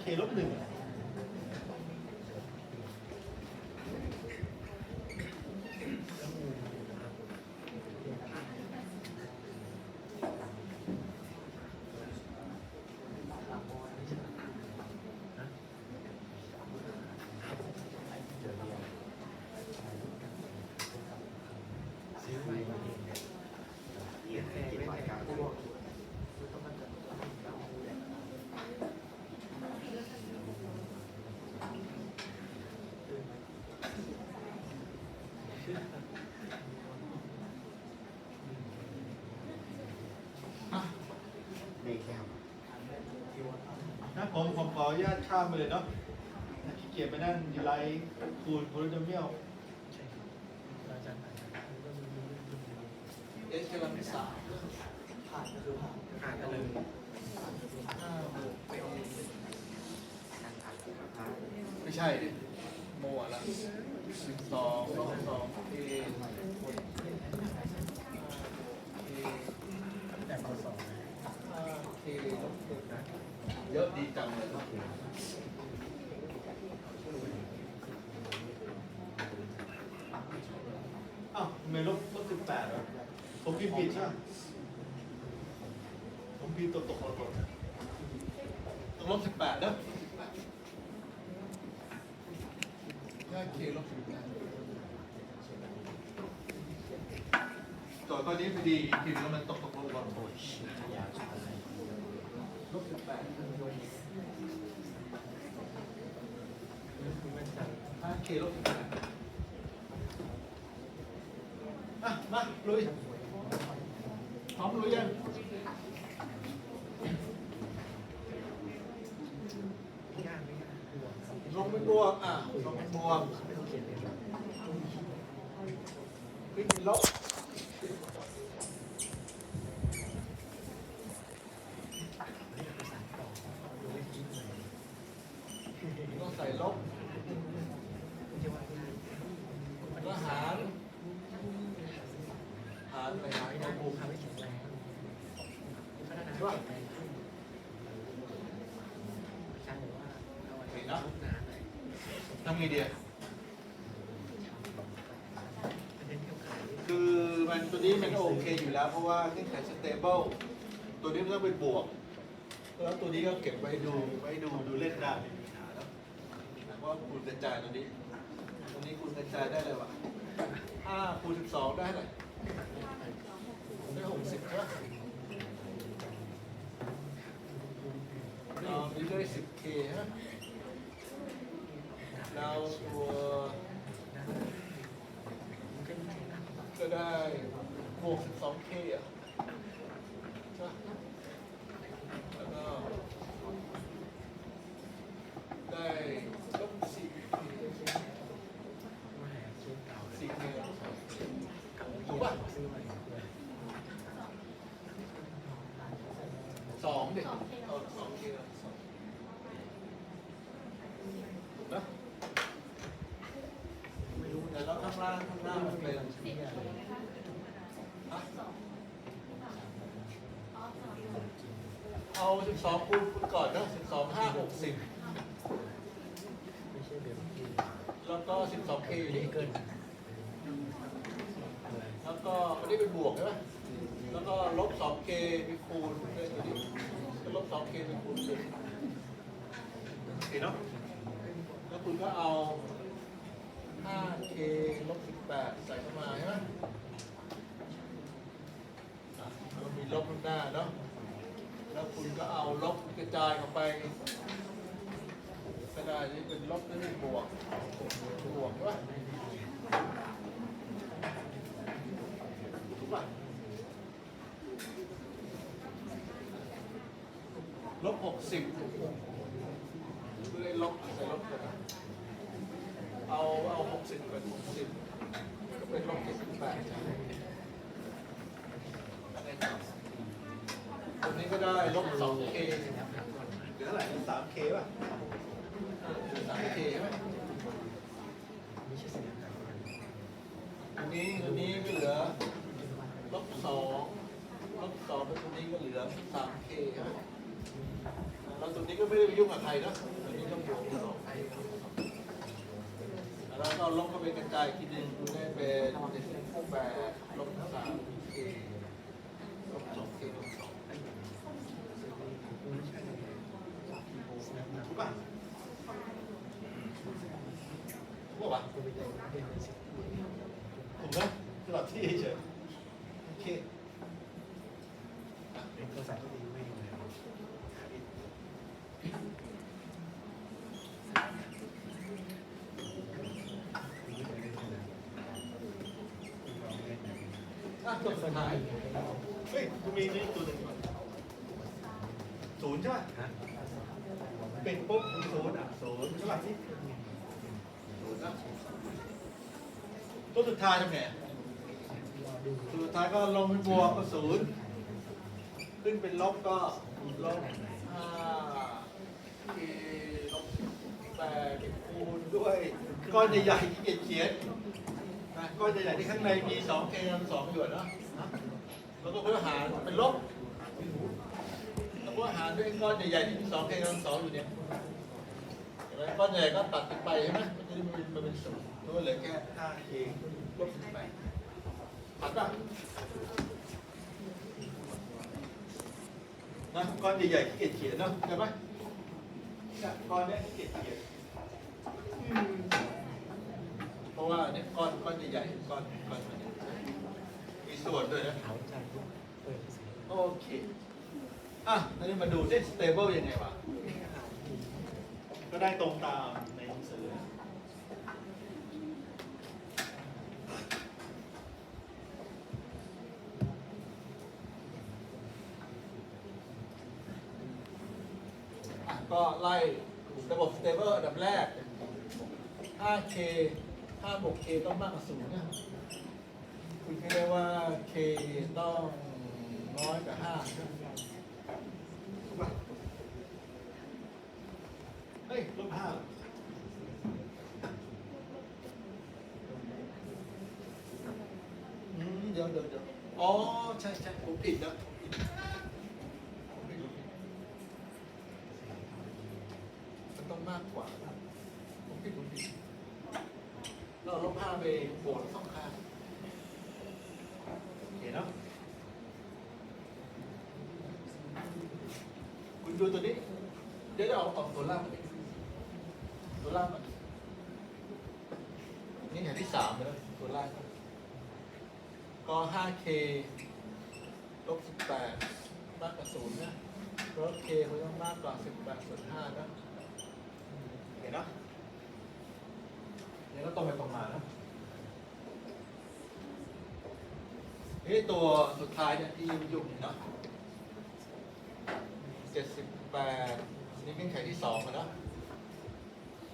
เคลบหนึ่ง ผมผมขออนุญาตข้ามไปเลยเนาะขี้เกียจไปนั่นดีไลท์คูณโพลิโนเมียลเอสกำลังที่สาผ่านก็คือผ่านอ่านกันเลยไม่ใช่ดิโมอะละสิบสองลบสองเอแต่ข้อสอง ห้าเคลบหนึ่งนะ เยอะดีจังเลยครับอ้าวทำไมลบลบสิบแปดเหรอผมพิมพ์ผิดใช่ไหมผมพิมพ์ตกตกหล่นหล่นต้องลบสิบแปดเนอะห้าเคลบสิบแปดต่อตอนนี้พอดีพิมพ์แล้วมันตกตกลงลง ลบสิบแปดห้าเคลบสิบแปดอะมาลุยพร้อมลุยยัง ลงเป็นบวกอะลงเป็นบวกขึ้นเป็นลบต้องใส่ลบแล้วหารหารอะไรหารลบบวกใช่ปะ เห็นนะทำ ไงดีอะคือมันตัวนี้มันโอเคอยู่แล้ว เพราะว่าเงื่อนไขสเตเบิลตัวนี้มันต้องเป็นบวก แล้วตัวนี้ก็เก็บไว้ดูไว้ดูดูเล่นได้ไม่มีปัญหาแล้วแต่ว่าคูณกระจายตัวนี้ ตัวนี้คูณกระจายได้เลยวะห้าคูณสิบสองได้เท่าไหร่ได้หกสิบใช่ปะเรามีได้สิบเคฮะ เราตัวก็ได้บวกสิบสองเคอะใช่แล้วก็ได้ลบสี่สี่เคถูกป่ะสองเด็กสองเคสองถูกนะไม่รู้แต่แล้วข้างล่างข้างล่างมันเป็นอะเอา สองคูณคูณก่อนนะสิบสองห้าหกสิบแล้วก็สิบสองเคอยู่นี่เกิน แล้วก็อันนี้เป็นบวกใช่ไหมแล้วก็ลบ 2k ไปคูณด้วยตัวนี้ล้วลบ 2k ไปคูณด้วยโอเคเนาะแล้วคุณก็เอา 5k ลบ 18 ใส่เข้ามาใช่ไหมอะมันมีลบข้างหน้าเนาะ แล้วคุณก็เอาลบกระจายออกไปก็ได้นี่เป็นลบนี่เป็นบวกบวกใช่ปะถูกป่ะลบหกสิบไม่ได้ลบใส่ลบกันเอาเอาหกสิบเป็นหกสิบก็เป็นลบเจ็ดสิบแปด ได้ลบสองเคเหลือเท่าไหร่สามเคป่ะสามเคใช่ไหมอันนี้อันนี้ก็เหลือลบสองลบสองแล้วตัวนี้ก็เหลือสามเคใช่ไหมแล้วตัวนี้ก็ไม่ได้ไปยุ่งกับใครนะอันนี้ต้องบวกสองแล้วก็ลบเข้าไปกระจายอีกทีหนึ่งได้เป็นเจ็ดสิบแปดลบสามเคลบสองเคลบสอง ถูกป่ะ ถูกป่ะถูกนะสลับที่เฉยโอเคอะจบสุดท้ายเฮ้ยกูมีนี่ตัวหนึ่งก่อนศูนย์ใช่ป่ะเป็นปุ๊บมีศูนย์อะศูนย์ใช่ป่ะที่ ศูนย์นะ สุดท้ายทำไงสุดท้ายก็ลงเป็นบวกก็ศูนย์ขึ้นเป็นลบก็ลบห้าลบแปดคูณด้วยก้อนใหญ่ๆที่เกียเขียนนะก้อนใหญ่ๆที่ข้างในมีสองเคกำลังสองอยู่อะเนาะแล้วก็เพื่อหารเป็นลบแล้วก็หารด้วยก้อนใหญ่ๆที่มีสองเคกำลังสองอยู่เนี่ยก้อนใหญ่ก็ตัดไปใช่ไหมมันจะมันเป็นศูนย์ ตัวเหลือแค่ 5k ลบสิบแปดตัดป่ะนะก้อนใหญ่ๆที่เกียจเขียนเนาะใช่ไหมก้อนเนี้ยที่เกียจเขียนเพราะว่าเนี่ยก้อนก้อนใหญ่ๆก้อนก้อนมันเนี่ยมีส่วนด้วยนะโอเคอะแล้วนี่มาดูที่ stable ยังไงวะก็ได้ตรงตามในหนังสือ อะ ก็ไล่ระบบ stable อันดับแรก 5k 5บวก k ต้องมากกว่า0นะคุณคิดได้ว่า k ต้องน้อยกว่า5ถูกป่ะเฮ้ยลบห้าอืมเดี๋ยวเดี๋ยวเดี๋ยวอ๋อ ใช่ใช่ผมผิดนะผมผิดผมผิดผมผิดมันต้องมากกว่าผมผิดผมผิดเราลบ5ไปบวกสองข้าง โอเคเนาะ คุณ ดูตัวนี้ เดี๋ยวจะเอาเอาตัวล่างมาดิตัวล่างมานี่แถวที่สามแล้วตัวล่างก็ 5k ลบ18มากกว่า0นะเพราะ k เขาต้องมากกว่า 18ส่วน5นะโอเคเนาะเนี่ยก็ตรงไปตรงมาเนาะนี่ตัวสุดท้ายเนี่ยที่ยุ่งๆเนาะ 8นี่เป็นไข่ที่2อะเนะ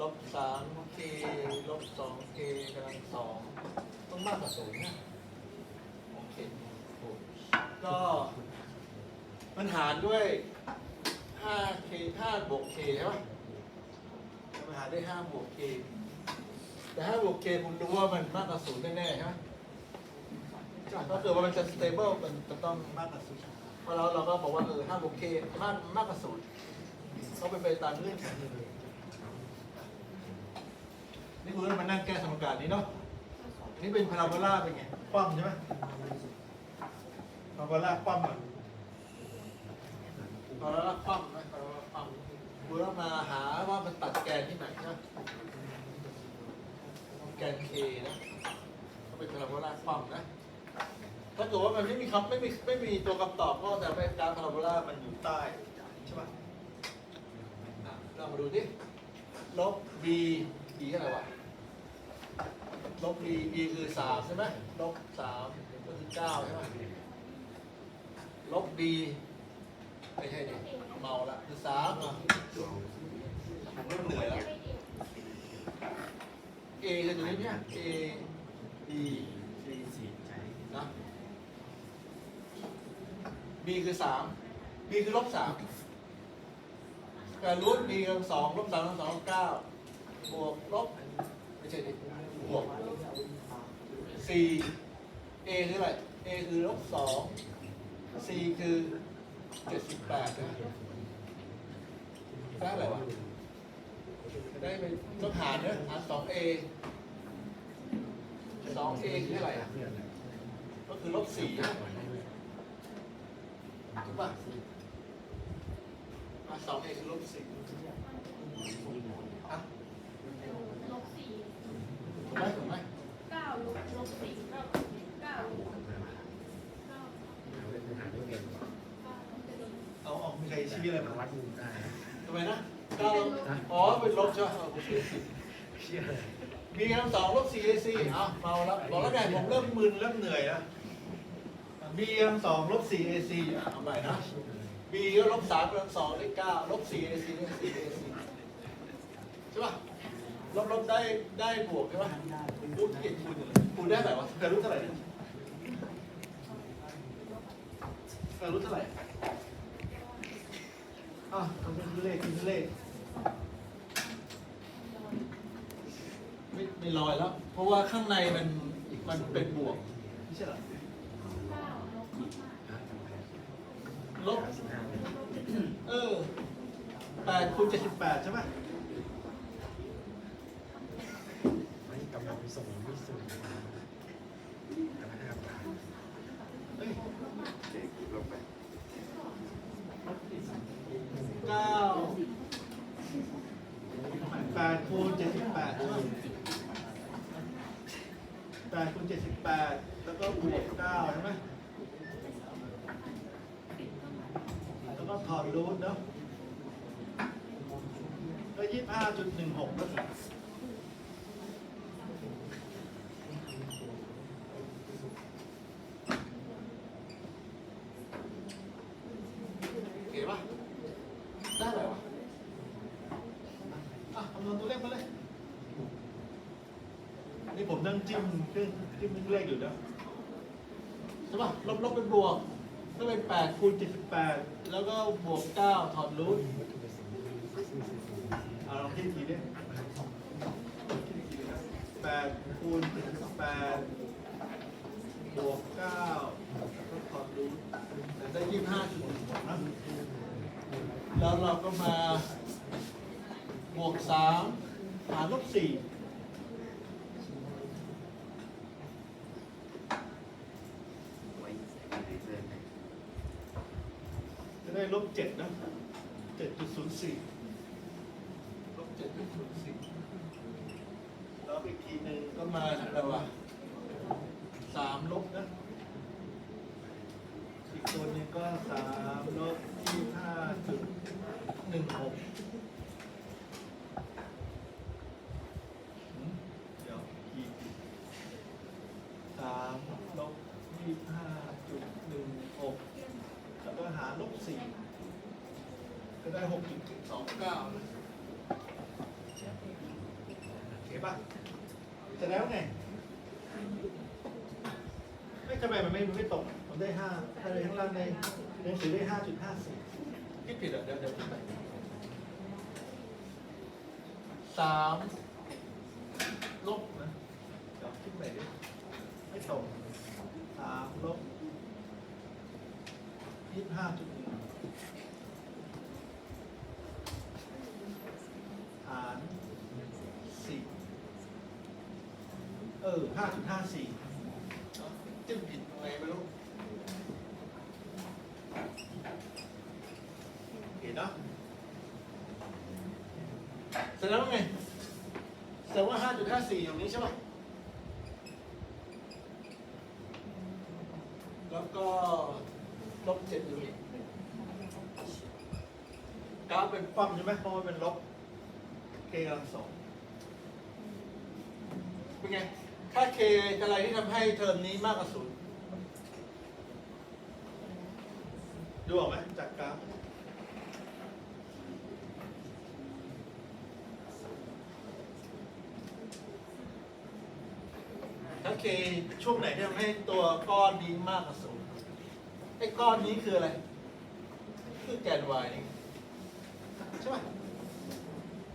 ลบ 3k ลบ 2k กำลัง2ต้องมากกว่า0นะโอเคก็มันหารด้วย 5k 5บวก k ใช่ไหมมันหารด้วย5บวก k แต่5บวก k คุณรู้ว่ามันมากกว่า0แน่ๆใช่ไหมถ้าเกิดว่ามันจะ stable มันจะต้องมากกว่า0เพราะ เราเราก็บอกว่าเออ5บวก k มากมากกว่า0ต้องเป็นไปตามเงื่อนไขนี่คุณต้องมานั่งแก้สมการนี้เนาะนี่เป็นพาราโบลาเป็นไงคว่ำใช่ไหมพอเวลาคว่ำอะพอแล้วคว่ำนะพอแล้วคว่ำคุณต้องมาหาว่ามันตัดแกนที่ไหนนะแกนเคนะก็เป็นพาราโบลาคว่ำนะ ถ้าเกิดว่ามันไม่มีคำไม่มีไม่มีตัวคำตอบก็แต่เป็นการพาราโบลามันอยู่ใต้ใช่ป่ะอะเรามาดูดิลบ b b เท่าไหร่วะลบ b b คือสามใช่ไหมลบสามก็คือเก้าใช่ไหมลบ b ไม่ใช่ดิเมาละคือสามอะผมเริ่มเหนื่อยแล้ว a คือตัวนี้เนี่ย a b c นะ b คือสาม b คือลบสามการรูท b กำลังสองลบสามกำลังสองเก้าบวกลบไม่ใช่ดิบวก c a คืออะไร a คือลบสอง c คือเจ็ดสิบแปดนะได้อะไรวะได้เป็นต้องหารเนอะหารสองเอสองเอคือเท่าไรก็คือลบสี่ นะถูกป่ะอะสองเอคือลบสี่อะลบสี่ถูกไหมถูกไหมเก้าลบลบสี่เก้าเก้าเก้าเอาออกมีใครชี้อะไรมาวัดมุมได้ทำไมนะเก้าอ๋อเป็นลบใช่ไหมโอเคเชี่ยมีคำสองลบสี่เอซีอ้าวเมาแล้วบอกแล้วไงผมเริ่มมึนเริ่มเหนื่อยแล้ว b กำลังสองลบสี่ ac อะเอาใหม่นะ b ก็ลบสามกำลังสองได้เก้าลบสี่เอซีได้สี่เอซใช่ป่ะ ลบลบได้ได้บวกใช่ป่ะพูดเก่งคูณคูณได้เท่าไหร่วะแต่รู้เท่าไหร่เนี่ยแต่รู้เท่าไหร่ อะทำเป็นเลขเป็นเลขไม่ไม่ลอยแล้ว เพราะว่าข้างในมันมันเป็นบวกไม่ใช่เหรอ เก้าลบมาก ลบเออแปดคูณเจ็ดสิบแปดใช่ไหมไม่กำลังส่งไม่สูงกำลังห้าบาทเฮ้ยเก้าแปดคูณเจ็ดสิบแปดใช่ไหมแปดคูณเจ็ดสิบแปดแล้วก็บวกเก้าใช่ไหมแล้วก็ถอด รูทเนาะก็ยี่สิบห้าจุดหนึ่งหกแล้วเก๋ป่ะได้อะไรวะอะคำนวณตัวเลขมาเลย นี่ผมนั่งจิ้มเครื่องจิ้มเลขอยู่นะใช่ปะลบลบเป็นบวก ก็เป็นแปดคูณณเจ็ดสิบแปดแล้วก็บวกเก้าถอดรูทเอาลองคิดอีกทีดิแปดคูณเจ็ดสิบแปดบวกเก้าแล้วถอดรูทได้ยี่สิบห้าจุดนะแล้วเราก็มาบวกสามหารลบสี่จะได้ ลบเจ็ดนะเจ็ดจุดศูนย์สี่ลบเจ็ดจุดศูนย์สี่แล้วอีกทีหนึ่งก็มาอะไรวะสามลบนะอีกตัวหนึงก็สามลบยี่ห้าจุด หนึ่งหก เดี๋ยวอีกสามลบยี่ห้าจุดหนึ่งหกแล้วก็หารลบสี่ก็ได้หกจุด สอง เก้าโอเคป่ะเสร็จแล้วไงไม่ทำไมมันไม่ไม่ตกมันได้ห้าถ้าในข้างล่างในหนังสือได้ห้าจุดห้าสี่คิดผิดอะเดี๋ยวเดี๋ยวคิดใหม่สามลบนะเดี๋ยวคิดใหม่ดิไม่ตกสามลบยี่ห้าจุด 15.54จิ้มผิดอะไรไม่รู้เห็นเนาะแสดงว่าไงแสดงว่าห้าจุดห้าสี่อย่างนี้ใช่ป่ะแล้วก็ลบเจ็ดอยู่อีกกราฟเป็นปั๊มใช่ไหมเพราะว่าเป็นลบเกำลังสองเป็นไง ค่าเคอะไรที่ทำให้เทอมนี้มากกว่าศูนย์ดูออกไหมจากกราฟค่าเคช่วงไหนที่ทำให้ตัวก้อนนี้มากกว่าศูนย์ไอ้ก้อนนี้คืออะไร คือแกน y นี่ใช่ป่ะ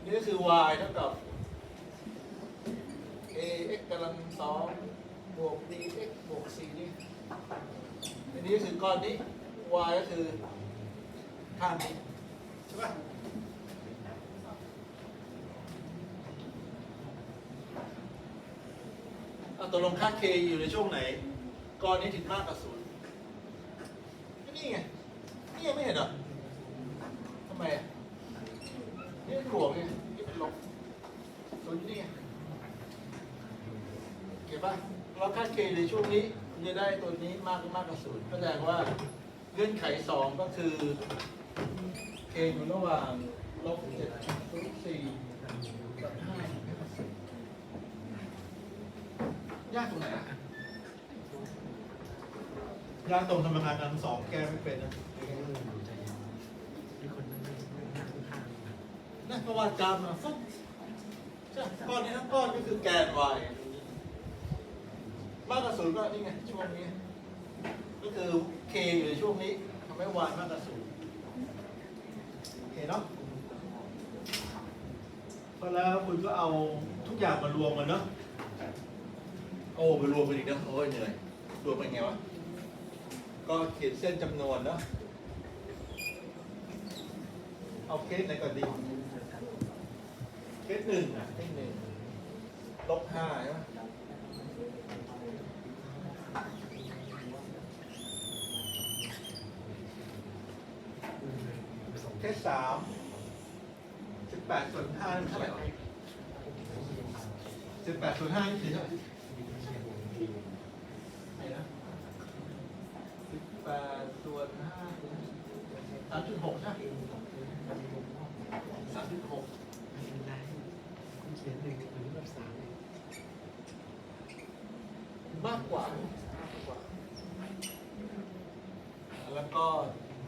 นี่ก็คือ y เท่ากับ ax กำลังสองบวก dx บวก c นี่อันนี้ก็คือก้อนนี้ y ก็คือข้างนี้ใช่ปะเอาตัวลงค่า k อยู่ในช่วงไหน ก้อนนี้ถึงมากกว่าศูนย์นี่ไง นี่ยังไม่เห็นหรอทำไมนี่หลวงไง ป่ะแล้วค่า k ในช่วงนี้คุณจะได้ตัวนี้มากมากกว่าศูนย์แสดงว่าเงื่อนไขสองก็คือ k อยู่ระหว่างลบเจ็ดลบสี่กับห้ายากตรงไหนอะยากตรงสมการทั้งสองแก้ไม่เป็นนะนั่นั่งข้างนั่นเพระว่ากราฟมาฟุ๊บใช่ก้อนนี้ทั้งก้อนก็คือแกน y มากกว่าศูนย์ก็นี่ไงช่วงนี้ ก็คือ k อยู่ในช่วงนี้ทำให้ y มากกว่าศูนย์โอเคเนาะพอแล้วคุณก็เอาทุกอย่างมารวมกันเนาะโอ้ไปรวมกันอีกนะโอ้ยเหนื่อยรวมเป็นไงวะก็เขียนเส้นจำนวนเนาะเอาเคสไหนก่อนดีเคสหนึ่งอะเคสหนึ่งลบห้าใช่ไหม เคสสามสิบแปดส่วนห้านี่เท่าไหร่วะสิบแปดส่วนห้านี่คือเท่าไหร่ไหนนะสิบแปดส่วนห้าสามจุดหกใช่ไหมสามจุดหกไม่เป็นไรคุณเขียนหนึ่งหรือแบบสามมากกว่า แล้วก็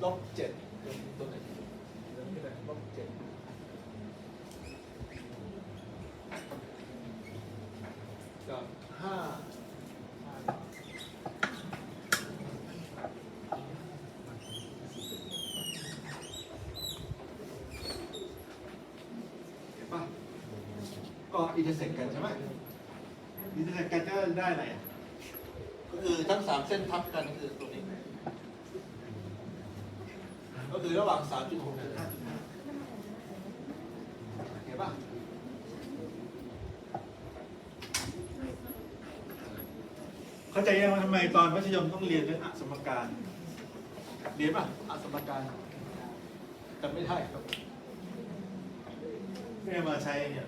ลบเจ็ดเป็นตัวไหน บกเจ็ดกับห้าเห็นปะก็อินเตอร์เซ็กกันใช่ไหมอินี่ถ้ากันก็ได้อะไรอะก็คือทั้งสามเส้นทับกันคือตรงนี้ ก็คือระหว่าง 3.6ถึง5.5เห็นปะ เข้าใจยังว่าทำไมตอนมัธยมต้องเรียนเรื่องอสมการ เรียนป่ะอสมการจำไม่ได้ครับไม่ได้มาใช้เนี่ย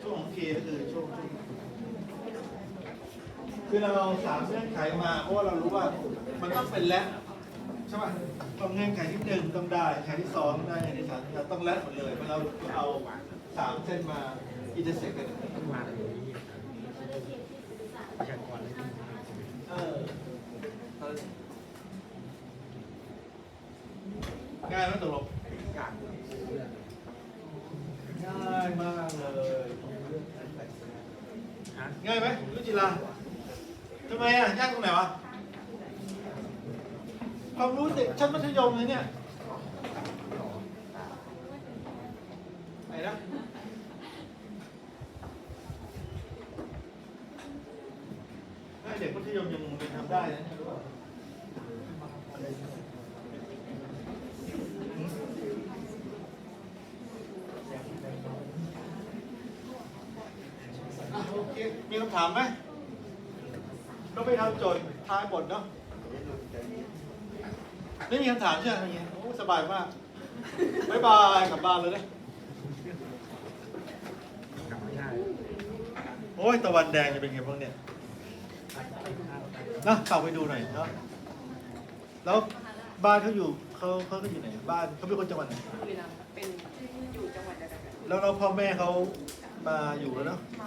ช่วงของเคก็คือช่วงช่วงคือเราเอาสามเงื่อนไขมาเพราะว่าเรารู้ว่ามันต้องเป็นและใช่ป่ะต้องเงื่อนไขที่หนึ่งต้องได้ไขที่สองต้องได้ไขที่สามเราต้องและหมดเลยเพราะเราเอาสามเส้นมา อินเตอร์เซ็กกันต้องมาแบบนี้ประชากรเลยเออง่ายไหมตกลงกากง่ายมากเลยง่ายไหมรุจิลาทำไมอะยากตรงไหนวะความรู้เด็กชั้นมัธยมเลยเนี่ยไหนนะให้เด็กมัธยมยังยังทำได้นะรู้ป่ะอะโอเค มีคำถามไหมก็ไปทำโจทย์ท้ายบทเนาะไม่มีคำถามใช่ไหมอย่างเงี้ยโอ้สบายมากบายบายกลับบ้านเลยนะกลับไม่ได้โอ้ยตะวันแดงจะเป็นไงบ้างเนี่ยนะเข้าไปดูหน่อยเนาะแล้วบ้านเขาอยู่เขาเขาก็อยู่ไหนบ้านเขาเป็นคนจังหวัดไหนบุรีรัมย์เป็นอยู่จังหวัดเดียวกันแล้วเราพ่อแม่เขามาอยู่แล้วเนาะ